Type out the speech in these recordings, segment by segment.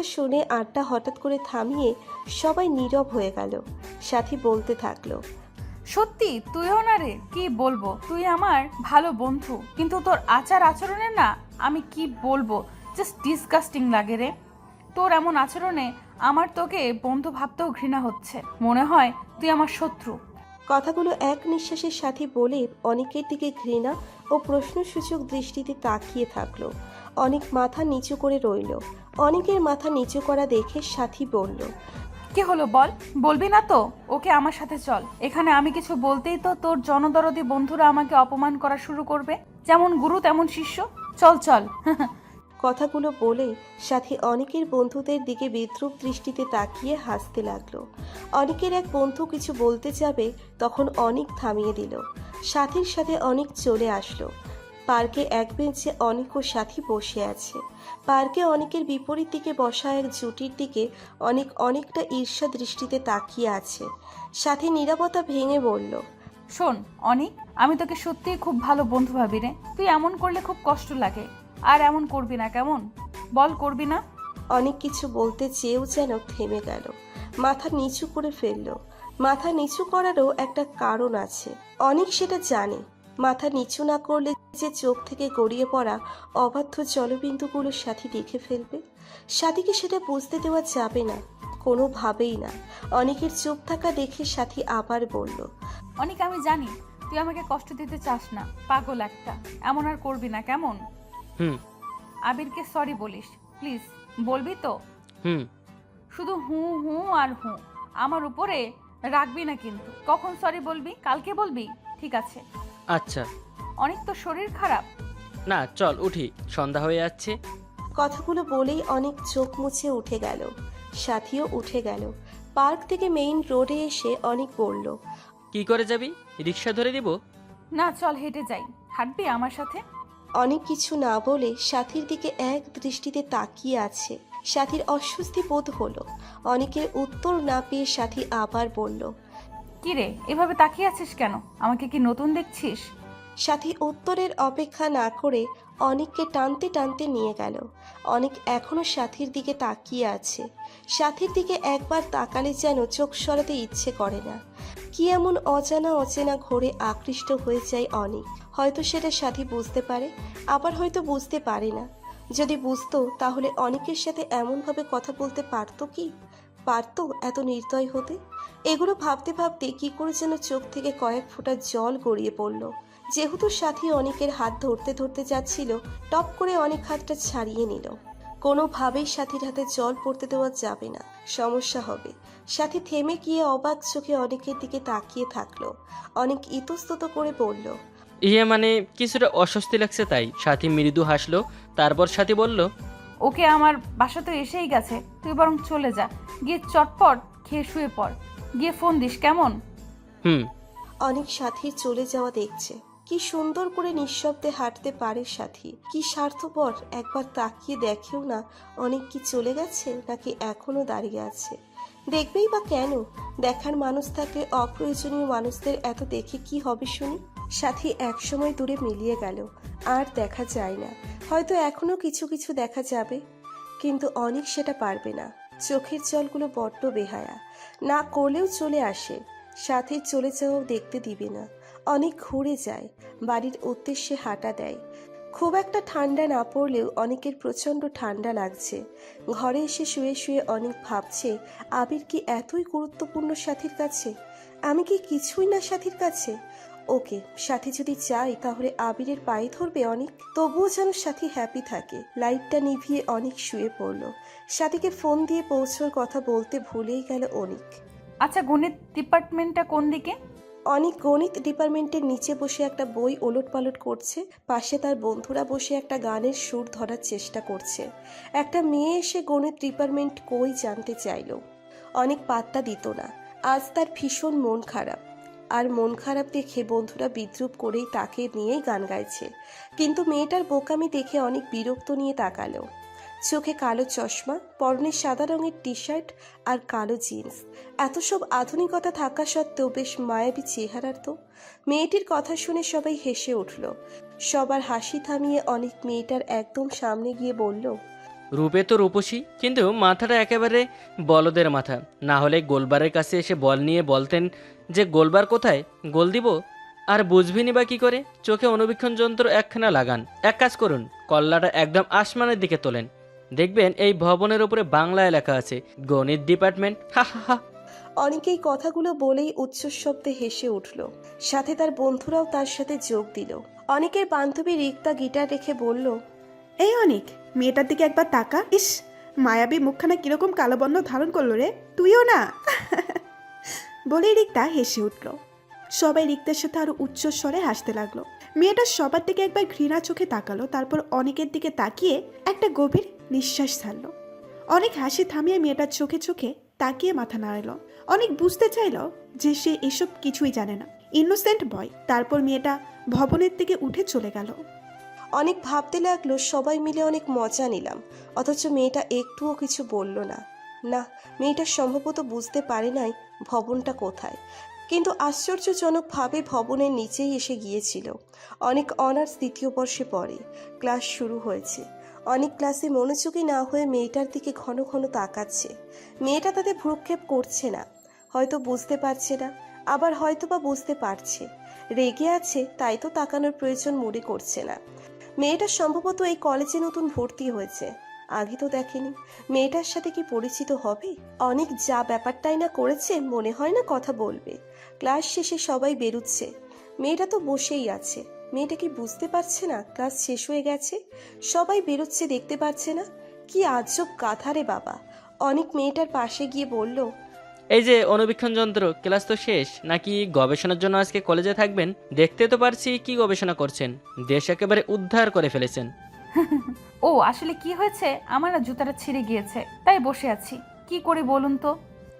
কথা শুনে আড্ডা হঠাৎ করে থামিয়ে সবাই নীরব হয়ে গেল। সাথী বলতে থাকল সত্যি তুইও না রে? কি বলব? তুই আমার ভালো বন্ধু। কিন্তু তোর আচার আচরণে না আমি কি বলব? জাস্ট ডিসকাস্টিং লাগে রে। তোর এমন আচরণে আমার তোকে বন্ধু ভাবতেও ঘৃণা হচ্ছে। মনে হয় তুই আমার শত্রু। কথাগুলো এক নিঃশ্বাসের সাথে বলে অনেকের দিকে ঘৃণা ও প্রশ্নসূচক দৃষ্টিতে তাকিয়ে থাকল। অনেক মাথা নিচু করে রইল। অনেকের মাথা নিচু করা দেখে সাথী বলল কি হলো বল? বলবি না তো? ওকে আমার সাথে চল। এখানে আমি কিছু বলতেই তো তোর জনদরদি বন্ধুরা আমাকে অপমান করা শুরু করবে। যেমন গুরু তেমন শিষ্য। চল চল। কথাগুলো বলে সাথী অনেকের বন্ধুদের দিকে বিদ্রুপ দৃষ্টিতে তাকিয়ে হাসতে লাগল। অনেকের এক বন্ধু কিছু বলতে যাবে তখন অনেক থামিয়ে দিল। সাথীর সাথে অনেক চলে আসলো। পার্কে এক বেঞ্চে অনেক ও সাথী বসে আছে। পার্কে অনেকের বিপরীত দিকে বসা এক জুটির দিকে অনেক অনেকটা ঈর্ষা দৃষ্টিতে তাকিয়ে আছে। সাথী নিরাপত্তা ভেঙে বলল শোন অনিক আমি তোকে সত্যিই খুব ভালো বন্ধু ভাবি রে। তুই এমন করলে খুব কষ্ট লাগে। আর এমন করবি না কেমন? বল করবি না? অনেক কিছু বলতে চেয়েও যেন থেমে গেল। মাথা নিচু করে ফেলল। মাথা নিচু করারও একটা কারণ আছে। অনেক সেটা জানে। মাথা নিচু না করলে যে চোখ থেকে গড়িয়ে পড়া অবাধ্য জলবিন্দুগুলোর সাথী দেখে ফেলবে? সাথীকে সেটা বুঝতে দেওয়া যাবে না কোনোভাবেই না। অনেকের চোখ থাকা দেখে সাথী আবার বলল অনেক আমি জানি তুই আমাকে কষ্ট দিতে চাস না পাগল একটা। এমন আর করবি না কেমন? হুম। আবিরকে সরি বলিস প্লিজ বলবি তো? হুম। শুধু হু হু আর হু আমার উপরে রাখবি না কিন্তু। কখন সরি বলবি? কালকে বলবি? ঠিক আছে। আচ্ছা। অনেক তো শরীর খারাপ। না চল উঠি। সন্ধ্যা হয়ে যাচ্ছে। কথাগুলো বলেই অনেক চোখ মুছে উঠে গেল। সাথীও উঠে গেল। পার্ক থেকে মেইন রোডে এসে অনেক বলল কি করে যাবি? রিক্সা ধরে দিব? না চল হেঁটে যাই। হাঁটবি আমার সাথে? অনেক কিছু না বলে সাথীর দিকে এক দৃষ্টিতে তাকিয়ে আছে। সাথীর অস্বস্তি বোধ হলো। অনেকের উত্তর না পেয়ে সাথী আবার বলল কি রে এভাবে তাকিয়ে আছিস কেন? আমাকে কি নতুন দেখছিস? সাথী উত্তরের অপেক্ষা না করে অনেককে টানতে টানতে নিয়ে গেল। অনেক এখনও সাথীর দিকে তাকিয়ে আছে। সাথীর দিকে একবার তাকালে যেন চোখ সরাতে ইচ্ছে করে না। কি এমন অজানা অচেনা ঘোরে আকৃষ্ট হয়ে যায় অনেক। হয়তো সেটা সাথী বুঝতে পারে, আবার হয়তো বুঝতে পারে না। যদি বুঝতো, তাহলে অনেকের সাথে এমনভাবে কথা বলতে পারতো কি? পারতো এত নির্দয় হতে? এগুলো ভাবতে ভাবতে কি করে যেন চোখ থেকে কয়েক ফোঁটা জল গড়িয়ে পড়ল। যেহেতু সাথী অনেকের হাত ধরতে ধরতে যাচ্ছিল টপ করে অনেক হাতটা ছাড়িয়ে নিল। কোনোভাবেই সাথীর হাতে জল পড়তে দেওয়া যাবে না। সমস্যা হবে। সাথী থেমে গিয়ে অবাক চোখে অনেকের দিকে তাকিয়ে থাকল। অনেক ইতস্তত করে বলল ইয়ে মানে কিছুটা অস্বস্তি লাগছে তাই। সাথী মৃদু হাসলো। তারপর সাথী বলল ওকে আমার বাসা তো এসেই গেছে। তুই বরং চলে যা। গিয়ে চটপট খেয়ে শুয়ে পড়। গিয়ে ফোন দিস কেমন? হুম। অনেক সাথীর চলে যাওয়া দেখছে। কি সুন্দর করে নিঃশব্দে হাঁটতে পারে সাথী। কি স্বার্থপর একবার তাকিয়ে দেখেও না অনেক কি চলে গেছে নাকি এখনও দাঁড়িয়ে আছে। দেখবেই বা কেন দেখার মানুষ থাকলে অপ্রয়োজনীয় মানুষদের এত দেখে কি হবে শুনি? সাথী একসময় দূরে মিলিয়ে গেল, আর দেখা যায় না। হয়তো এখনও কিছু কিছু দেখা যাবে, কিন্তু অনেক সেটা পারবে না। চোখের জলগুলো বড্ড বেহায়া। না করলেও চলে আসে, সাথে চলে যাওয়াও দেখতে দিবে না। অনেক ঘুরে যায়, বাড়ির উদ্দেশ্যে হাঁটা দেয়। খুব একটা ঠান্ডা না পড়লেও অনেকের প্রচণ্ড ঠান্ডা লাগছে। ঘরে এসে শুয়ে শুয়ে অনেক ভাবছে, আবির কি এতই গুরুত্বপূর্ণ সাথীর কাছে? আমি কি কিছুই না সাথীর কাছে? ওকে, সাথী যদি চাই তাহলে আবিরের পায়ে ধরবে অনেক। তবুও যেন সাথী হ্যাপি থাকে। লাইটটা নিভিয়ে অনেক শুয়ে পড়ল। সাথীকে ফোন দিয়ে পৌঁছোর কথা বলতে ভুলেই গেল অনেক। আচ্ছা গণিত ডিপার্টমেন্টটা কোন দিকে? অনেক গণিত ডিপার্টমেন্টের নিচে বসে একটা বই ওলট পালট করছে, পাশে তার বন্ধুরা বসে একটা গানের সুর ধরার চেষ্টা করছে। একটা মেয়ে এসে গণিত ডিপার্টমেন্ট কই জানতে চাইল। অনেক পাত্তা দিত না। আজ তার ভীষণ মন খারাপ। আর মন খারাপ দেখে বন্ধুরা বিদ্রুপ করেই তাকে নিয়েই গান গাইছে। কিন্তু মেয়েটার বোকামি দেখে অনেক বিরক্ত নিয়ে তাকালো। চোখে কালো চশমা, পরনে সাদা রঙের টি শার্ট আর কালো জিন্স। এত সব আধুনিকতা থাকা সত্ত্বেও বেশ মায়াবী চেহারার তো। মেয়েটির কথা শুনে সবাই হেসে উঠল। সবার হাসি থামিয়ে অনেক মেয়েটার একদম সামনে গিয়ে বলল, রূপে তো রূপসী, কিন্তু মাথাটা একেবারে বলদের মাথা। না হলে গোলবারের কাছে এসে বল নিয়ে বলতেন যে, গোলবার কোথায়? গোল দিব? আর বুঝবিনি বা কি করে? চোখে অনুবীক্ষণ যন্ত্র একখানা লাগান। এক কাজ করুন, কল্লাটা একদম আসমানের দিকে তোলেন। দেখবেন এই ভবনের উপরে বাংলায় লেখা আছে, গণিত ডিপার্টমেন্ট হা হা হা। অনেকেই কথাগুলো বলেই উচ্চশব্দে হেসে উঠল। সাথে তার বন্ধুরাও তার সাথে যোগ দিল। অনেকের বান্ধবী রিক্তা গিটার রেখে বলল, এই অনেক, মেয়েটার দিকে একবার তাকা। ইস, মায়াবী মুখখানা কীরকম কালো বর্ণ ধারণ করল রে। তুইও না। বলেই রিক্তা হেসে উঠল। সবাই রিক্তার সাথে আরও উচ্চ স্বরে হাসতে লাগল। মেয়েটা সবার দিকে একবার ঘৃণা চোখে তাকালো, তারপর অনেকের দিকে তাকিয়ে একটা গভীর নিঃশ্বাস ছাড়লো। অনেক হাসি থামিয়ে মেয়েটার চোখে চোখে তাকিয়ে মাথা নাড়ালো অনেক বুঝতে চাইলো যে সে এসব কিছুই জানে না। ইনোসেন্ট বয় তারপর মেয়েটা ভবনের দিকে উঠে চলে গেল। অনেক ভাবতে লাগল, সবাই মিলে অনেক মজা নিলাম। অথচ মেয়েটা একটুও কিছু বলল না। না, মেয়েটা সম্ভবত বুঝতে পারে নাই ভবনটা কোথায়। কিন্তু আশ্চর্যজনকভাবে ভবনের নিচেই এসে গিয়েছিল। অনেক অনার্স দ্বিতীয় বর্ষে পড়ে। ক্লাস শুরু হয়েছে। অনেক ক্লাসে মনোযোগী না হয়ে মেয়েটার দিকে ঘন ঘন তাকাচ্ছে। মেয়েটা তাতে ভ্রুক্ষেপ করছে না। হয়তো বুঝতে পারছে না, আবার হয়তো বা বুঝতে পারছে। রেগে আছে, তাই তো তাকানোর প্রয়োজন মনে করছে না। মেয়েটা সম্ভবত এই কলেজে নতুন ভর্তি হয়েছে। আগে তো দেখেনি। মেয়েটার সাথে কি পরিচিত হবে? অনেক যা ব্যাপারটাই না করেছে, মনে হয় না কথা বলবে। ক্লাস শেষে সবাই বেরুচ্ছে। মেয়েটা তো বসেই আছে। মেয়েটা কি বুঝতে পারছে না? ক্লাস শেষ হয়ে গেছে। সবাই বেরোচ্ছে দেখতে পাচ্ছে না। কি আজব গাথা রে বাবা। অনেক মেয়েটার পাশে গিয়ে বলল এই যে অনুবীক্ষণ যন্ত্র ক্লাস তো শেষ নাকি গবেষণার জন্য আজকে কলেজে থাকবেন? দেখতে তো পারছি কি গবেষণা করছেন। দেশ একেবারে উদ্ধার করে ফেলেছেন। ও আসলে কি হয়েছে? আমার না জুতাটা ছিঁড়ে গিয়েছে তাই বসে আছি। কি করি বলুন তো?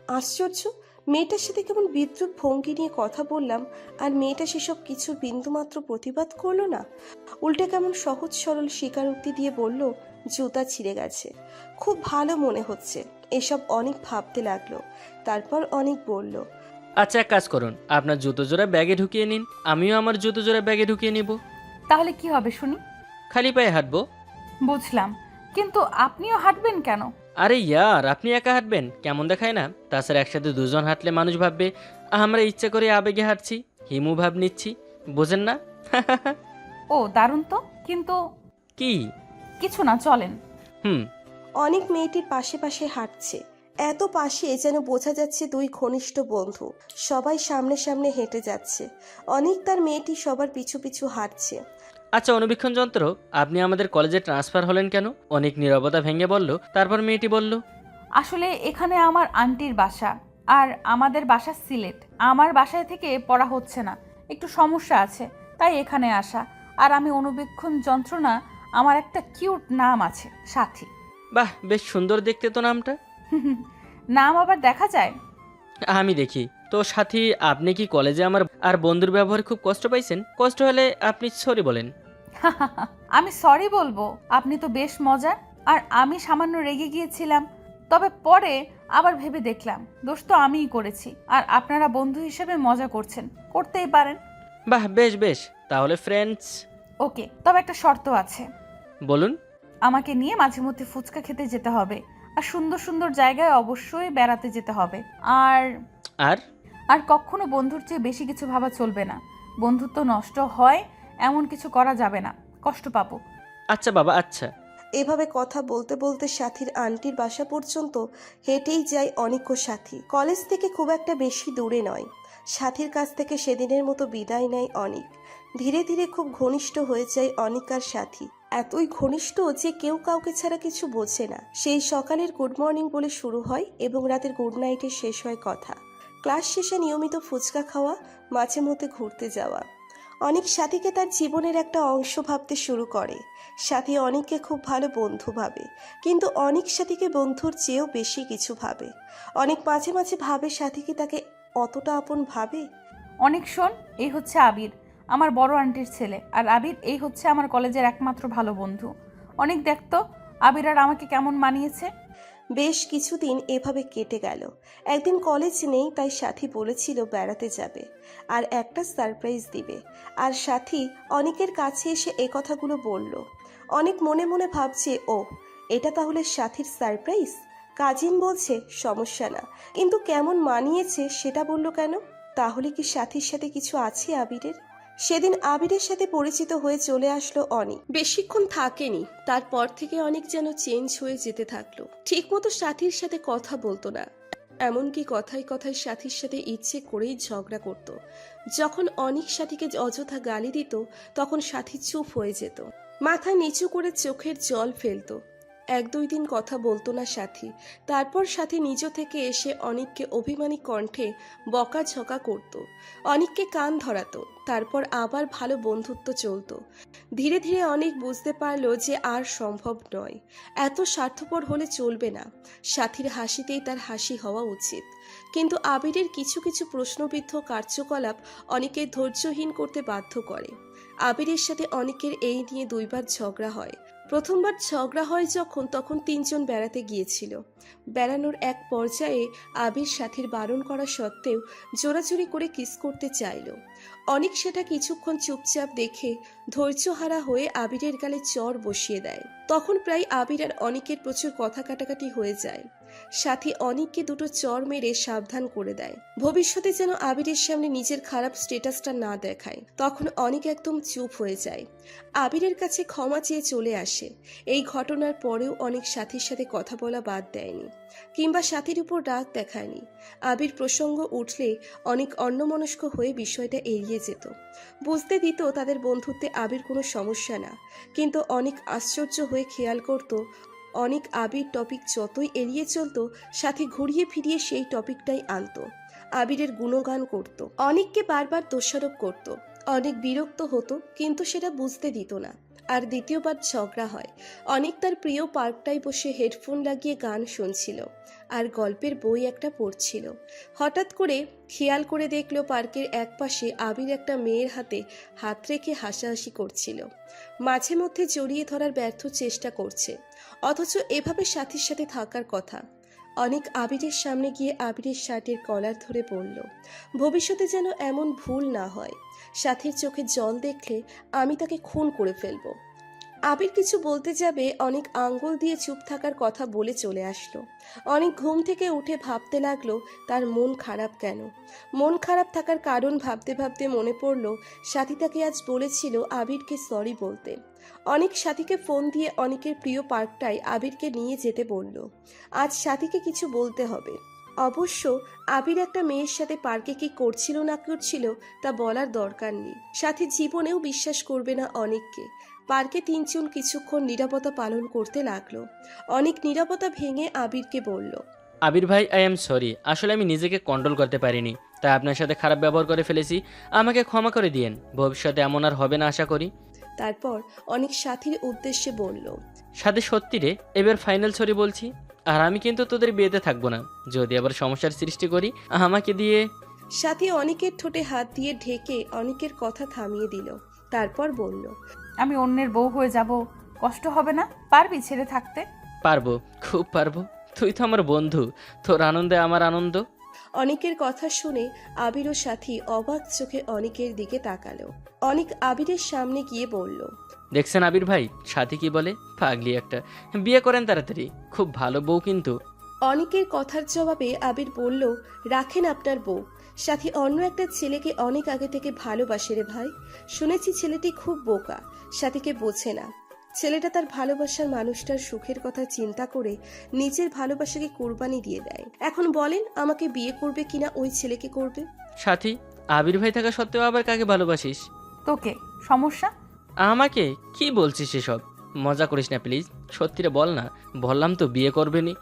আশ্চর্য। মেয়েটার সাথে কেমন বিদ্রুপ ভঙ্গি নিয়ে কথা বললাম আর মেয়েটা সেসব কিছু বিন্দুমাত্র প্রতিবাদ করল না। উল্টে কেমন সহজ সরল স্বীকারোক্তি দিয়ে বলল জুতা ছিঁড়ে গেছে। খুব ভালো মনে হচ্ছে। এসব অনেক ভাবতে লাগল। তারপর অনেক বলল আচ্ছা এক কাজ করুন আপনার জুতো জোড়া ব্যাগে ঢুকিয়ে নিন আমিও আমার জুতো জোড়া ব্যাগে ঢুকিয়ে নিব। তাহলে কি হবে শুনি? খালি পায়ে হাঁটবো? বুঝলাম কিন্তু আপনিও হাঁটবেন কেন? আরে ইয়ার আপনি একা হাঁটবেন? কেমন দেখায় না? তাছাড়া একসাথে দুজন হাঁটলে মানুষ ভাববে আমরা ইচ্ছা করে আবেগে হাঁটছি হিমু ভাব নিচ্ছি বোঝেন না? ও দারুণ তো কিন্তু কি? কিছু না চলেন। হুম। অনেক মেয়েটির পাশে পাশে হাঁটছে। এত পাশে যেন বোঝা যাচ্ছে দুই ঘনিষ্ঠ বন্ধু সবাই সামনে সামনে হেঁটে যাচ্ছে। অনেক তার মেয়েটি সবার পিছু পিছু হাঁটছে। আচ্ছা অনুবীক্ষণ যন্ত্র আপনি আমাদের কলেজে ট্রান্সফার হলেন কেন? অনেক নীরবতা ভেঙে বলল তারপর মেয়েটি বলল আসলে এখানে আমার আন্টির বাসা আর আমাদের বাসা সিলেট। আমার বাসায় থেকে পড়া হচ্ছে না একটু সমস্যা আছে তাই এখানে আসা। আর আমি অনুবীক্ষণ যন্ত্রণা আমার একটা কিউট নাম আছে সাথী। বাহ বেশ সুন্দর দেখতে তো নামটা। নাম আবার দেখা যায়? আমি দেখি। তো সাথী আপনি কি কলেজে আমার আর বন্ধুর ব্যবহারে খুব কষ্ট পাইছেন? কষ্ট হলে আপনি সরি বলেন। আমি সরি বলব। আপনি তো বেশ মজার। আর আমি সামান্য রেগে গিয়েছিলাম তবে পরে আবার ভেবে দেখলাম দোষ তো আমিই করেছি। আর আপনারা বন্ধু হিসেবে মজা করছেন করতেই পারেন। বাহ বেশ বেশ। তাহলে ফ্রেন্ডস ওকে তবে একটা শর্ত আছে। বলুন। আমাকে নিয়ে মাঝে মধ্যে ফুচকা খেতে যেতে হবে। আর সুন্দর সুন্দর জায়গায় অবশ্যই বেড়াতে যেতে হবে। আর আর? আর কখনো বন্ধুর চেয়ে বেশি কিছু ভাবা চলবে না। বন্ধুত্ব নষ্ট হয় এমন কিছু করা যাবে না। কষ্ট পাবো। আচ্ছা বাবা আচ্ছা। এভাবে কথা বলতে বলতে সাথীর আন্টির বাসা পর্যন্ত হেঁটেই যায় অনেক সাথী। কলেজ থেকে খুব একটা বেশি দূরে নয়। সাথীর কাছ থেকে সেদিনের মতো বিদায় নেয় অনেক। ধীরে ধীরে খুব ঘনিষ্ঠ হয়ে যায় অনিক আর সাথী। এতই ঘনিষ্ঠ যে কেউ কাউকে ছাড়া কিছু বোঝে না। সেই সকালের গুড মর্নিং বলে শুরু হয় এবং রাতের গুড নাইটে শেষ হয় কথা। ক্লাস শেষে নিয়মিত ফুচকা খাওয়া, মাঝে মধ্যে ঘুরতে যাওয়া। অনেক সাথীকে তার জীবনের একটা অংশ ভাবতে শুরু করে। সাথী অনেককে খুব ভালো বন্ধু ভাবে, কিন্তু অনেক সাথীকে বন্ধুর চেয়েও বেশি কিছু ভাবে। অনেক মাঝে মাঝে ভাবে সাথী কি তাকে অতটা আপন ভাবে? অনেক শোন এই হচ্ছে আবির, আমার বড় আন্টির ছেলে, আর আবির এই হচ্ছে আমার কলেজের একমাত্র ভালো বন্ধু। অনেক দেখতো আবির আর আমাকে কেমন মানিয়েছে? বেশ কিছুদিন এভাবে কেটে গেল। একদিন কলেজ নেই, তাই সাথী বলেছিল বেড়াতে যাবে। আর একটা সারপ্রাইজ দিবে। আর সাথী অনেকের কাছে এসে এ কথাগুলো বলল। অনেক মনে মনে ভাবছে ও এটা তাহলে সাথীর সারপ্রাইজ? কাজিন বলছে, সমস্যা না। কিন্তু কেমন মানিয়েছে সেটা বলল কেন? তাহলে কি সাথীর সাথে কিছু আছে আবিরের? সেদিন আবিরের সাথে পরিচিত হয়ে চলে আসলো অনিক বেশিক্ষণ থাকেনি, তারপর থেকে অনেক যেন চেঞ্জ হয়ে যেতে থাকল। ঠিকমতো সাথীর সাথে কথা বলতো না। এমনকি কথায় কথায় সাথীর সাথে ইচ্ছে করেই ঝগড়া করত। যখন অনেক সাথীকে অযথা গালি দিত, তখন সাথী চুপ হয়ে যেত। মাথা নিচু করে চোখের জল ফেলতো। এক দুই দিন কথা বলতো না সাথী। তারপর সাথী নিজ থেকে এসে অনিককে অভিমানী কণ্ঠে বকাঝকা করত। অনিককে কান ধরাতো, তারপর আবার ভালো বন্ধুত্ব চলতো। ধীরে ধীরে অনেক বুঝতে পারল যে আর সম্ভব নয়। এত স্বার্থপর হলে চলবে না। সাথীর হাসিতেই তার হাসি হওয়া উচিত। কিন্তু আবিরের কিছু কিছু প্রশ্নবিদ্ধ কার্যকলাপ অনেকে ধৈর্যহীন করতে বাধ্য করে। আবিরের সাথে অনেকের এই নিয়ে দুইবার ঝগড়া হয়। প্রথমবার ঝগড়া হয় যখন, তখন তিনজন বেড়াতে গিয়েছিল। বেড়ানোর এক পর্যায়ে আবির সাথীর বারণ করা সত্ত্বেও জোরাজুরি করে কিস করতে চাইল। অনেক সেটা কিছুক্ষণ চুপচাপ দেখে ধৈর্যহারা হয়ে আবিরের গালে চর বসিয়ে দেয়। তখন প্রায় আবির আর অনেকের প্রচুর কথা কাটাকাটি হয়ে যায়। সাথী অনেককে দুটো চর মেরে সাবধান করে দেয়। ভবিষ্যতে যেন আবিরের সামনে নিজের খারাপ স্টেটাসটা না দেখায়। তখন অনেক একদম চুপ হয়ে যায়। আবিরের কাছে ক্ষমা চেয়ে চলে আসে। এই ঘটনার পরেও অনেক সাথীর সাথে কথা বলা বাদ দেয়নি কিংবা সাথীর উপর রাগ দেখায়নি। আবির প্রসঙ্গ উঠলে অনেক অন্যমনস্ক হয়ে বিষয়টা এড়িয়ে যেত। বুঝতে দিত তাদের বন্ধুত্বে আবির কোনো সমস্যা না। কিন্তু অনেক আশ্চর্য হয়ে খেয়াল করত অনেক আবির টপিক যতই এড়িয়ে চলত, সাথে ঘুরিয়ে ফিরিয়ে সেই টপিকটাই আনতো। আবিরের গুণগান করত। অনেককে বারবার দোষারোপ করত। অনেক বিরক্ত হতো, কিন্তু সেটা বুঝতে দিত না। আর দ্বিতীয়বার ঝগড়া হয়। অনেক তার প্রিয় পার্কটায় বসে হেডফোন লাগিয়ে গান শুনছিল। আর গল্পের বই একটা পড়ছিল। হঠাৎ করে খেয়াল করে দেখল পার্কের একপাশে আবির একটা মেয়ের হাতে হাত রেখে হাসাহাসি করছিল। মাঝে মধ্যে জড়িয়ে ধরার ব্যর্থ চেষ্টা করছে। অথচ এভাবে সাথীর সাথে থাকার কথা। অনেক আবিরের সামনে গিয়ে আবিরের শার্টের কলার ধরে পড়ল ভবিষ্যতে যেন এমন ভুল না হয়। সাথীর চোখে জল দেখলে আমি তাকে খুন করে ফেলব। আবির কিছু বলতে যাবে, অনেক আঙ্গুল দিয়ে চুপ থাকার কথা বলে চলে আসলো। অনেক ঘুম থেকে উঠে ভাবতে লাগল, তার মন খারাপ কেন? মন খারাপ থাকার কারণ ভাবতে ভাবতে মনে পড়ল সাথী তাকে আজ বলেছিল আবিরকে সরি বলতে। অনেক সাথীকে ফোন দিয়ে অনেকের প্রিয় পার্কটায় আবিরকে নিয়ে যেতে বলল। আজ সাথীকে কিছু বলতে হবে। অবশ্য, আবির একটা মেয়ের সাথে পার্কে কি করছিল না করছিল তা বলার দরকার নেই। সাথী জীবনেও বিশ্বাস করবে না অনেককে। পার্কে তিনজন কিছুক্ষণ নিরাপত্তা পালন করতে লাগল। অনেক নিরাপত্তা ভেঙে আবিরকে বলল আবির ভাই আই এম সরি আসলে আমি নিজেকে কন্ট্রোল করতে পারিনি। তাই আপনার সাথে খারাপ ব্যবহার করে ফেলেছি। আমাকে ক্ষমা করে দিয়েন। ভবিষ্যতে এমন আর হবে না আশা করি। তারপর অনেক সাথীর উদ্দেশ্যে বলল সাথে সত্যি রে এবার ফাইনাল সরি বলছি। আর আমি কিন্তু তোদের বিয়েতে থাকব না। যদি আবার সমস্যার সৃষ্টি করি আমাকে দিয়ে সাথী অনেকের ঠোঁটে হাত দিয়ে ঢেকে অনেকের কথা থামিয়ে দিল। তারপর বলল আমি অন্যের বউ হয়ে যাব কষ্ট হবে না? পারবি ছেড়ে থাকতে? পারব খুব পারব। তুই তো আমার বন্ধু তোর আনন্দে আমার আনন্দ? অনেকের কথা শুনে আবির ও সাথী অবাক চোখে অনেকের দিকে তাকালো। অনেক আবিরের সামনে গিয়ে বলল দেখছেন আবির ভাই সাথী কি বলে? পাগলি একটা। বিয়ে করেন তাড়াতাড়ি খুব ভালো বউ কিন্তু। অনেকের কথার জবাবে আবির বলল রাখেন আপনার বউ। সাথী অন্য একটা ছেলেকে অনেক আগে থেকে ভালোবাসে রে ভাই। শুনেছি ছেলেটি খুব বোকা সাথীকে বোঝে না। ছেলেটা তার ভালোবাসার মানুষটার সুখের কথা চিন্তা করে নিজের ভালোবাসাকে কোরবানি দিয়ে দেয়। এখন বলেন আমাকে বিয়ে করবে কিনা ওই ছেলেকে করবে? সাথী আবির ভাই থাকা সত্ত্বেও আবার কাকে ভালোবাসিস? তোকে সমস্যা? আমাকে? কি বলছিস এসব? মজা করিস না প্লিজ। সত্যিটা বল না বললাম তো বিয়ে করবেনি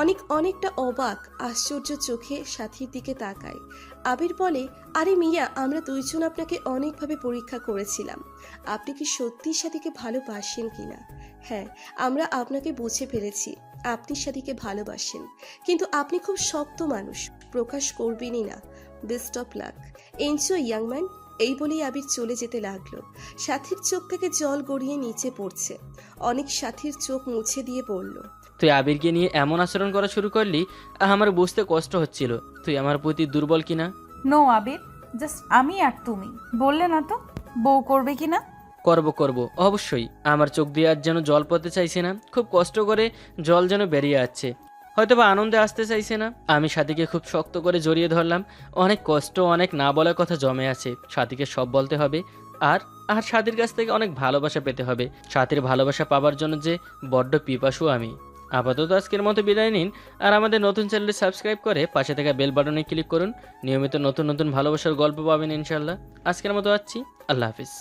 অনেক অনেকটা অবাক, আশ্চর্য চোখে সাথীর দিকে তাকায়। আবির বলে, আরে মিয়া, আমরা দুইজন আপনাকে অনেকভাবে পরীক্ষা করেছিলাম। আপনি কি সত্যি সাথীকে ভালোবাসেন কিনা হ্যাঁ আমরা আপনাকে বুঝে ফেলেছি, আপনি সাথীকে ভালোবাসেন। কিন্তু আপনি খুব শক্ত মানুষ, প্রকাশ করবেনই না। বেস্ট অফ লাক এনজয় ইয়াংম্যান এই বলেই আবির চলে যেতে লাগল। সাথীর চোখ থেকে জল গড়িয়ে নিচে পড়ছে। অনেক সাথীর চোখ মুছে দিয়ে বলল তুই আবিরকে নিয়ে এমন আচরণ করা শুরু করলি আমার বুঝতে কষ্ট হচ্ছিল। তুই আমার প্রতি দুর্বল কিনা? নো আবির জাস্ট আমি আর তুমি। বললে না তো বউ করবে কিনা? করব করব অবশ্যই। আমার চোখ দিয়ে আর যেন জল পড়তে চাইছে না খুব কষ্ট করে জল যেন বেরিয়ে আসছে। হয়তো বা আনন্দে আসতে চাইছে না। আমি সাথীকে খুব শক্ত করে জড়িয়ে ধরলাম। অনেক কষ্ট অনেক না বলার কথা জমে আছে। সাথীকে সব বলতে হবে। আর আর সাথীর কাছ থেকে অনেক ভালোবাসা পেতে হবে। সাথীর ভালোবাসা পাবার জন্য যে বড্ড পিপাসু আমি। আপাতত আজকের মতো বিদায় নিন, আর আমাদের নতুন চ্যানেলটি সাবস্ক্রাইব করে পাশে থাকা বেল বাটনে ক্লিক করুন। নিয়মিত নতুন নতুন ভালোবাসার গল্প পাবেন ইনশাল্লাহ আজকের মতো আসছি। আল্লাহ হাফিজ।